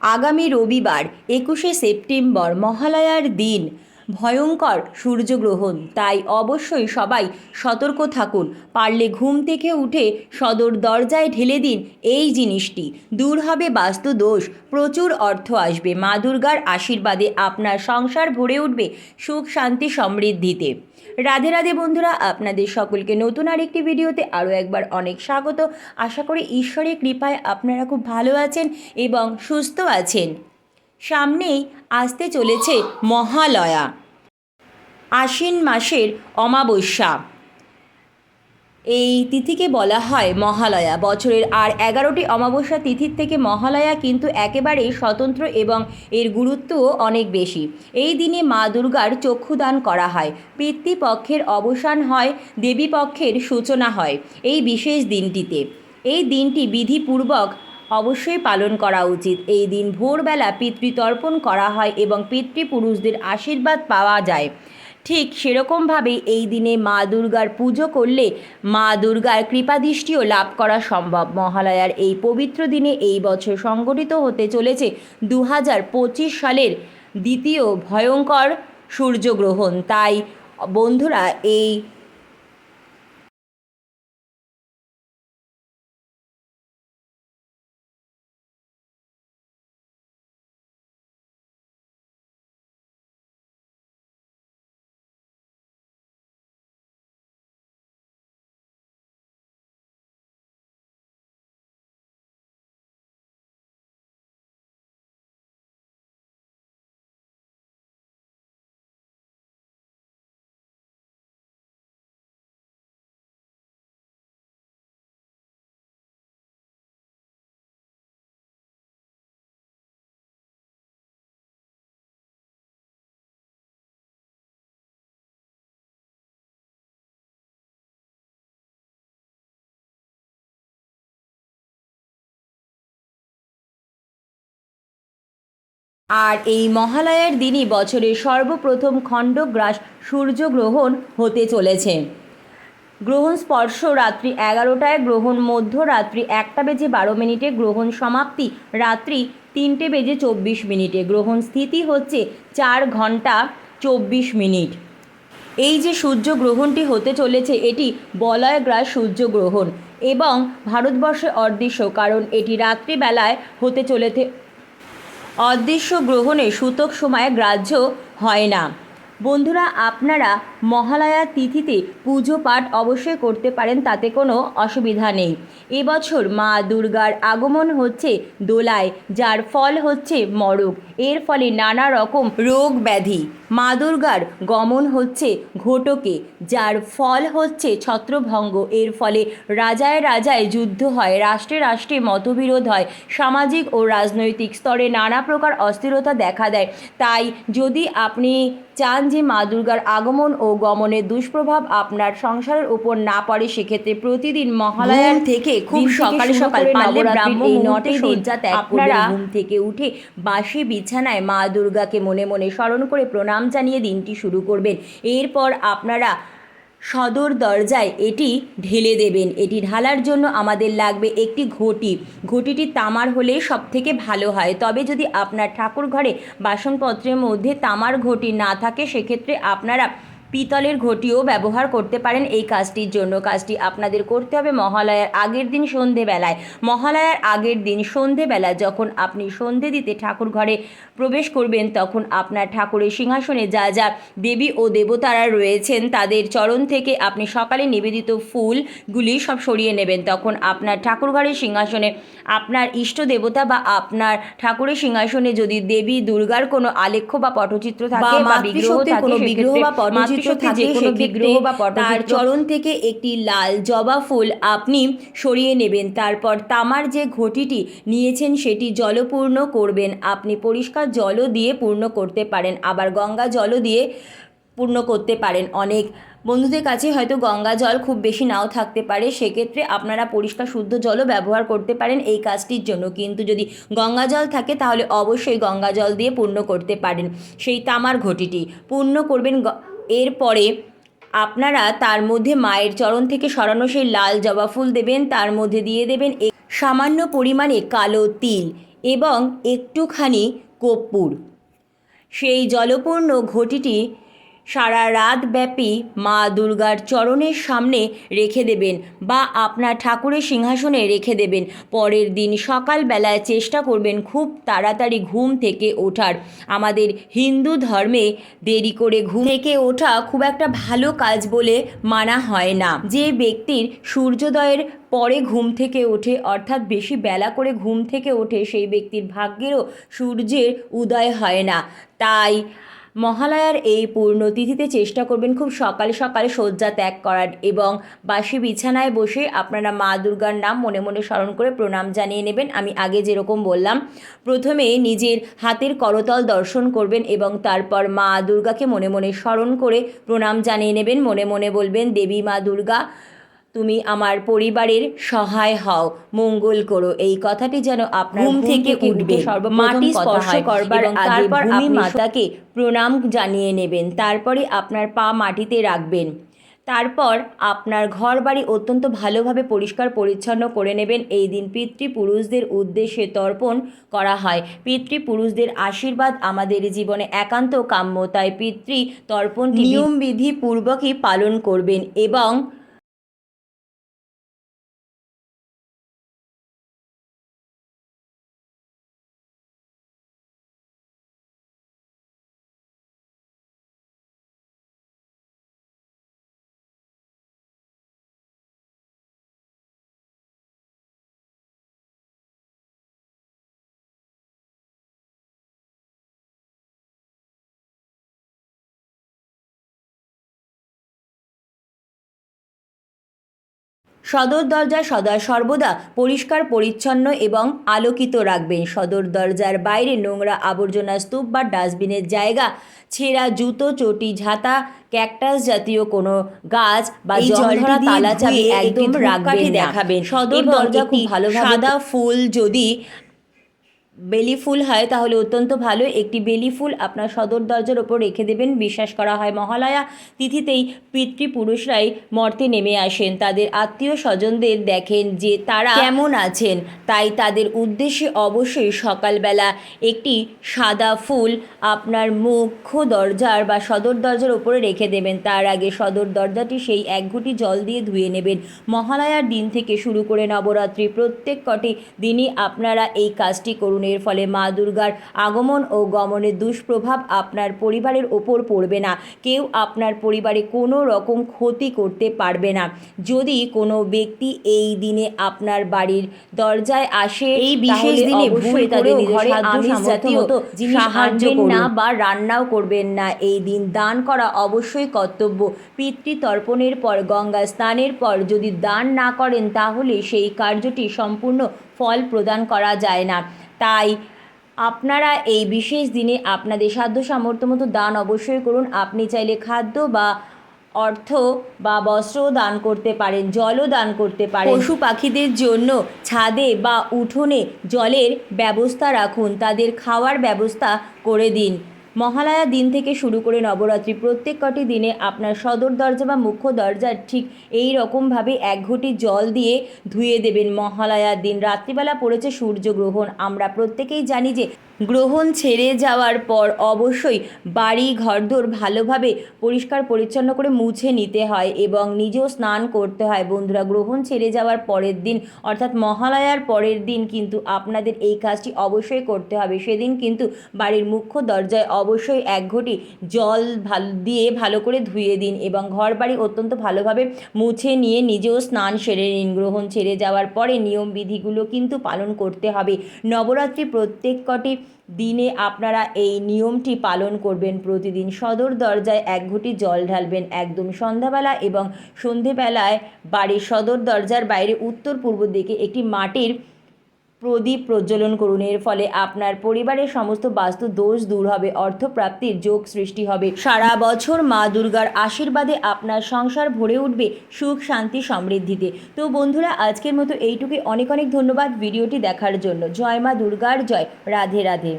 আগামী রবিবার একুশে সেপ্টেম্বর মহালয়ার দিন ভয়ঙ্কর সূর্যগ্রহণ। তাই অবশ্যই সবাই সতর্ক থাকুন। পারলে ঘুম থেকে উঠে সদর দরজায় ঢেলে দিন এই জিনিসটি। দূর হবে বাস্তু দোষ প্রচুর অর্থ আসবে। মা দুর্গার আশীর্বাদে আপনার সংসার ভরে উঠবে সুখ, শান্তি, সমৃদ্ধিতে। রাধে রাধে বন্ধুরা, আপনাদের সকলকে নতুন আরেকটি ভিডিওতে আরও একবার অনেক স্বাগত। আশা করি ঈশ্বরের কৃপায় আপনারা খুব ভালো আছেন এবং সুস্থ আছেন। সামনেই আসতে চলেছে মহালয়া। আশ্বিন মাসের অমাবস্যা। এই তিথিকে বলা হয় মহালয়া। বছরের আর এগারোটি অমাবস্যা তিথির থেকে মহালয়া কিন্তু একেবারেই স্বতন্ত্র এবং এর গুরুত্বও অনেক বেশি। এই দিনে মা দুর্গার চক্ষুদান করা হয়। পিতৃপক্ষের অবসান হয়, দেবীপক্ষের সূচনা হয় এই বিশেষ দিনটিতে। এই দিনটি বিধিপূর্বক অবশ্যই পালন করা উচিত। এই দিন ভোরবেলা পিতৃতর্পণ করা হয় এবং পিতৃপুরুষদের আশীর্বাদ পাওয়া যায়। ঠিক সেরকমভাবে এই দিনে মা দুর্গার পুজো করলে মা দুর্গার কৃপাদৃষ্টিও লাভ করা সম্ভব। মহালয়ার এই পবিত্র দিনে এই বছর সংগঠিত হতে চলেছে দু হাজার পঁচিশ সালের দ্বিতীয় ভয়ঙ্কর সূর্যগ্রহণ। তাই বন্ধুরা, এই আর এই মহালয়ার দিনই বছরের সর্বপ্রথম খণ্ডগ্রাস সূর্যগ্রহণ হতে চলেছে। গ্রহণ স্পর্শ রাত্রি এগারোটায়, গ্রহণ মধ্যরাত্রি একটা বেজে বারো মিনিটে, গ্রহণ সমাপ্তি রাত্রি তিনটে বেজে চব্বিশ মিনিটে। গ্রহণ স্থিতি হচ্ছে চার ঘণ্টা চব্বিশ মিনিট। এই যে সূর্যগ্রহণটি হতে চলেছে, এটি বলয়গ্রাস সূর্যগ্রহণ এবং ভারতবর্ষে অদৃশ্য, কারণ এটি রাত্রিবেলায় হতে চলেছে অদৃশ্য গ্রহণে সূতক সময়ে গ্রাহ্য হয় না। বন্ধুরা, আপনারা মহালয়া তিথিতে পুজো পাঠ অবশ্যই করতে পারেন, তাতে কোনো অসুবিধা নেই। এবছর মা দুর্গার আগমন হচ্ছে দোলায়, যার ফল হচ্ছে মরক। এর ফলে নানা রকম রোগ ব্যাধি। মা দুর্গার গমন হচ্ছে ঘটকে যার ফল হচ্ছে ছত্রভঙ্গ। এর ফলে রাজায় রাজায় যুদ্ধ হয় রাষ্ট্রে রাষ্ট্রে মতবিরোধ হয়। সামাজিক ও রাজনৈতিক স্তরে নানা প্রকার অস্থিরতা দেখা দেয়। তাই যদি আপনি চান যে মা দুর্গার আগমন ও গমনের দুষ্প্রভাব আপনার সংসারের উপর না পড়ে সেক্ষেত্রে প্রতিদিন মহালয়ার থেকে খুব সকালে সকাল পারলে এই নটে শয্যা ত্যাগ আপনারা আপনারা ঘুম থেকে উঠে বাসি বিছানায় মা দুর্গাকে মনে মনে স্মরণ করে প্রণাম জানিয়ে দিনটি শুরু করবেন। এরপর আপনারা সদর দরজায় এটি ঢেলে দেবেন। এটি ঢালার জন্য আমাদের লাগবে একটি ঘটি। ঘটিটি তামার হলে সব থেকে ভালো হয়। তবে যদি আপনার ঠাকুর ঘরে বাসনপত্রের মধ্যে তামার ঘটি না থাকে, সেক্ষেত্রে আপনারা পিতলের ঘটিও ব্যবহার করতে পারেন এই কাজটির জন্য। কাজটি আপনাদের করতে হবে মহালয়ার আগের দিন সন্ধেবেলায়। মহালয়ার আগের দিন সন্ধেবেলা যখন আপনি সন্ধে দিতে ঠাকুর ঘরে প্রবেশ করবেন তখন আপনার ঠাকুরের সিংহাসনে যা যা দেবী ও দেবতারা রয়েছেন তাদের চরণ থেকে আপনি সকালে নিবেদিত ফুলগুলি সব সরিয়ে নেবেন। তখন আপনার ঠাকুর ঘরের সিংহাসনে আপনার ইষ্ট দেবতা বা আপনার ঠাকুরের সিংহাসনে যদি দেবী দুর্গার কোনো আলেখ্য বা পটচিত্র থাকে বা বিগ্রহ থাকে কোনো বিগ্রহ বা যে কোনো বিগ্রহ বা তার চরণ থেকে একটি লাল জবা ফুল আপনি সরিয়ে নেবেন। তারপর তামার যে ঘটিটি নিয়েছেন সেটি জলপূর্ণ করবেন। আপনি পরিষ্কার জলও দিয়ে পূর্ণ করতে পারেন। আবার গঙ্গা জলও দিয়ে পূর্ণ করতে পারেন অনেক। বন্ধুদের কাছে হয়তো গঙ্গা জল খুব বেশি নাও থাকতে পারে। সেক্ষেত্রে আপনারা পরিষ্কার শুদ্ধ জলও ব্যবহার করতে পারেন এই কাজটির জন্য। কিন্তু যদি গঙ্গা জল থাকে তাহলে অবশ্যই গঙ্গা জল দিয়ে পূর্ণ করতে পারেন। সেই তামার ঘটিটি পূর্ণ করবেন এরপরে আপনারা তার মধ্যে মায়ের চরণ থেকে সরানো সেই লাল জবা ফুল দেবেন, তার মধ্যে দিয়ে দেবেন সামান্য পরিমাণে কালো তিল এবং একটুখানি কর্পূর। সেই জলপূর্ণ ঘটিটি সারা রাত ব্যাপী মা দুর্গার চরণের সামনে রেখে দেবেন বা আপনার ঠাকুরের সিংহাসনে রেখে দেবেন। পরের দিন সকালবেলায় চেষ্টা করবেন খুব তাড়াতাড়ি ঘুম থেকে ওঠার। আমাদের হিন্দু ধর্মে দেরি করে ঘুম থেকে ওঠা খুব একটা ভালো কাজ বলে মানা হয় না। যে ব্যক্তির সূর্যোদয়ের পরে ঘুম থেকে ওঠে, অর্থাৎ বেশি বেলা করে ঘুম থেকে ওঠে, সেই ব্যক্তির ভাগ্যেরও সূর্যের উদয় হয় না। তাই মহালয়ার এই পূর্ণতিথিতে চেষ্টা করবেন খুব সকাল সকাল শয্যা ত্যাগ করার এবং বাসি বিছানায় বসে আপনারা মা দুর্গার নাম মনে মনে স্মরণ করে প্রণাম জানিয়ে নেবেন। আমি আগে যেরকম বললাম, প্রথমে নিজের হাতের করতল দর্শন করবেন এবং তারপর মা দুর্গাকে মনে মনে স্মরণ করে প্রণাম জানিয়ে নেবেন। মনে মনে বলবেন, দেবী মা দুর্গা তুমি আমার পরিবারের সহায় হও। মঙ্গল করো। এই কথাটি যেন আপনার ঘুম থেকে উঠবে। মাটি স্পর্শ করবার তারপর ভূমি মাতাকে প্রণাম জানিয়ে নেবেন। তারপরে আপনার পা মাটিতে রাখবেন। তারপর আপনার ঘর বাড়ি অত্যন্ত ভালোভাবে পরিষ্কার পরিচ্ছন্ন করে নেবেন। এই দিন পিতৃপুরুষদের উদ্দেশ্যে তর্পণ করা হয়। পিতৃপুরুষদের আশীর্বাদ আমাদের জীবনে একান্ত কাম্য। তাই পিতৃ তর্পণ নিয়মবিধি পূর্বকই পালন করবেন এবং সদর দরজা সদা সর্বদা পরিষ্কার পরিচ্ছন্ন এবং আলোকিত রাখবেন। সদর দরজার বাইরে নোংরা আবর্জনা স্তূপ বা ডাস্টবিনের জায়গা ছেঁড়া জুতো চটি ঝাঁতা ক্যাকটাস জাতীয় কোনো গাছ বা এই জল জলটি ধরা দিয়ে তালা চাবি একদম রাখবেন দেখাবেন। সদর দরজা খুব ভালো সাদা ফুল যদি বেলি ফুল হয় তাহলে অত্যন্ত ভালো। একটি বেলি ফুল আপনার সদর দরজার ওপর রেখে দেবেন। বিশ্বাস করা হয় মহালয়া তিথিতেই পিতৃপুরুষরাই মর্তে নেমে আসেন। তাদের আত্মীয় স্বজনদের দেখেন যে তারা কেমন আছেন? তাই তাদের উদ্দেশ্যে অবশ্যই সকালবেলা একটি সাদা ফুল আপনার মুখ্য দরজার বা সদর দরজার ওপরে রেখে দেবেন। তার আগে সদর দরজাটি সেই এক ঘুঁটি জল দিয়ে ধুয়ে নেবেন। মহালয়ার দিন থেকে শুরু করে নবরাত্রি প্রত্যেক কটি দিনই আপনারা এই কাজটি করুন। এর ফলে মা দুর্গার আগমন ও গমনের দুষ্প্রভাব আপনার পরিবারের ওপর পড়বে না। কেউ আপনার পরিবারে কোনো রকম ক্ষতি করতে পারবে না। যদি কোনো ব্যক্তি এই দিনে আপনার বাড়ির দরজায় আসে এই বিশেষ দিনে ভুল তাদের ঘরে আমিষ জাতীয় সাহায্য না বা রান্নাও করবেন না। এই দিন দান করা অবশ্যই কর্তব্য। পিতৃতর্পণের পর গঙ্গা স্নানের পর যদি দান না করেন তাহলে সেই কার্যটি সম্পূর্ণ ফল প্রদান করা যায় না। তাই আপনারা এই বিশেষ দিনে আপনাদের সাধ্য সামর্থ্য মতো দান অবশ্যই করুন। আপনি চাইলে খাদ্য বা অর্থ বা বস্ত্রও দান করতে পারেন, জলও দান করতে পারেন। পশু পাখিদের জন্য ছাদে বা উঠোনে জলের ব্যবস্থা রাখুন, তাদের খাওয়ার ব্যবস্থা করে দিন। মহালয়া দিন থেকে শুরু করে নবরাত্রি প্রত্যেক কটি দিনে আপনার সদর দরজা বা মুখ্য দরজার ঠিক এই রকমভাবে এক ঘটি জল দিয়ে ধুয়ে দেবেন মহালয়ার দিন। রাত্রিবেলা পড়েছে সূর্যগ্রহণ। আমরা প্রত্যেকেই জানি যে গ্রহণ ছেড়ে যাওয়ার পর অবশ্যই বাড়ি ঘরদোর ভালোভাবে পরিষ্কার পরিচ্ছন্ন করে মুছে নিতে হয় এবং নিজেও স্নান করতে হয়। বন্ধুরা, গ্রহণ ছেড়ে যাওয়ার পরের দিন, অর্থাৎ মহালয়ার পরের দিন কিন্তু আপনাদের এই কাজটি অবশ্যই করতে হবে। সেদিন কিন্তু বাড়ির মুখ্য দরজায় অবশ্যই এক ঘটি জল ভালো, দিয়ে ভালো করে ধুয়ে দিন এবং ঘর বাড়ি অত্যন্ত ভালোভাবে মুছে নিয়ে নিজেও স্নান সেরে নিন। গ্রহণ ছেড়ে যাওয়ার পরে নিয়ম বিধিগুলো কিন্তু পালন করতে হবে। নবরাত্রি প্রত্যেক কটি দিনে আপনারা এই নিয়মটি পালন করবেন। প্রতিদিন সদর দরজায় এক ঘটি জল ঢালবেন একদম সন্ধ্যাবেলা এবং সন্ধেবেলায় বাড়ির সদর দরজার বাইরে উত্তর পূর্ব দিকে একটি মাটির প্রদীপ প্রজ্বলন করুন। এর ফলে আপনার পরিবারের সমস্ত বাস্তু দোষ দূর হবে, অর্থপ্রাপ্তির যোগ সৃষ্টি হবে। সারা বছর মা দুর্গার আশীর্বাদে আপনার সংসার ভরে উঠবে সুখ, শান্তি, সমৃদ্ধিতে। তো বন্ধুরা, আজকের মতো এইটুকু অনেক অনেক ধন্যবাদ ভিডিওটি দেখার জন্য। জয় মা দুর্গার, জয়। রাধে রাধে।